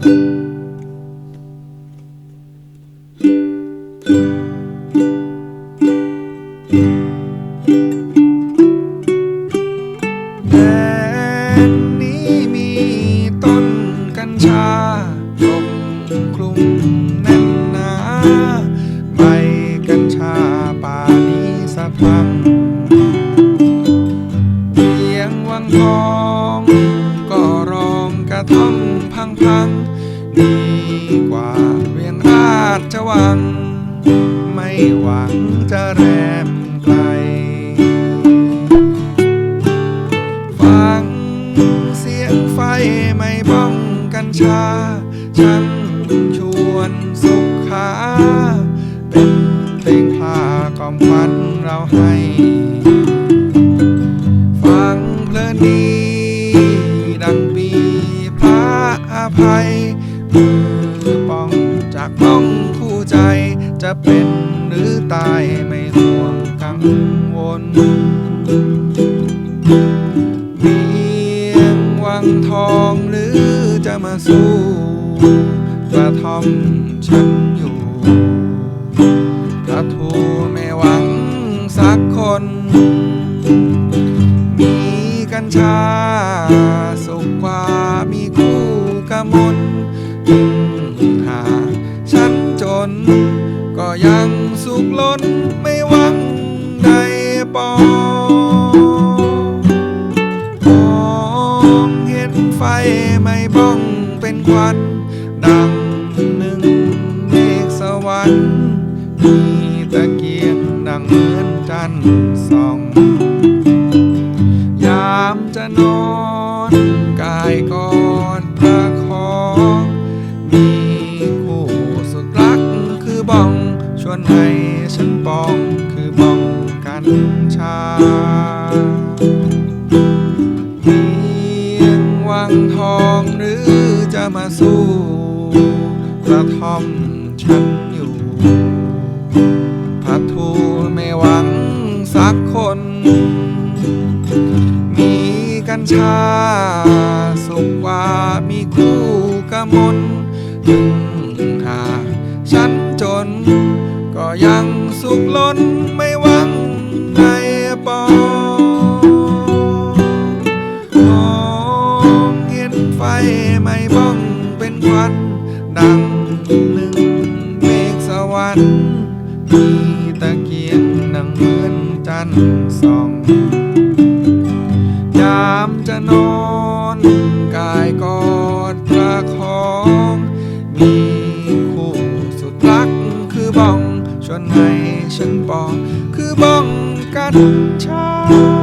แดนนี้มีต้นกัญชาปกคลุมแน่นหนาใบกัญชาป่านี้สะพังเพียงวังทองก็รองกระท่อมพังพัง ดีกว่าเวียงราชวัง ไม่หวังจะแรมไกล ฟังเสียงไฟไม่บ้องกัญชาช่างชวนสุขขาเป็นเพลงพากล่อมควันเราให้ฟังเพลินดีดังปีพระอภัย ป้องจากมองคู่ใจ จะเป็นหรือตายไม่ห่วงกังวลเพียงวังทองหรือจะมาสู้กระทอมฉัน นจนก็ยังสุขล้นไม่หวังใดปองมองเห็นไฟไม่บ้องเป็นควัน ดังหนึ่งเมฆสวรรค์มีตะเกียงดังเหมือนจันทร์ส่อง ยามจะนอนกาย บ้อง ชวนให้ฉันปองคือบ้องกัญชาเพียงวังทองหรือจะมาสู้กระท่อมฉันอยู่พัดทูไม่หวังสักคน มีกัญชาสุขกว่ามีคู่กมลถึง ก็ยังสุขล้นไม่หวังในปองมองเห็นไฟไม่บ้องเป็นควันดังหนึ่งเมฆสวรรค์มีตะเกียงดังเหมือนจันทร์ส่องยามจะนอนกายกอดประคองมี จนให้ฉันปอกคือบ้องกันชา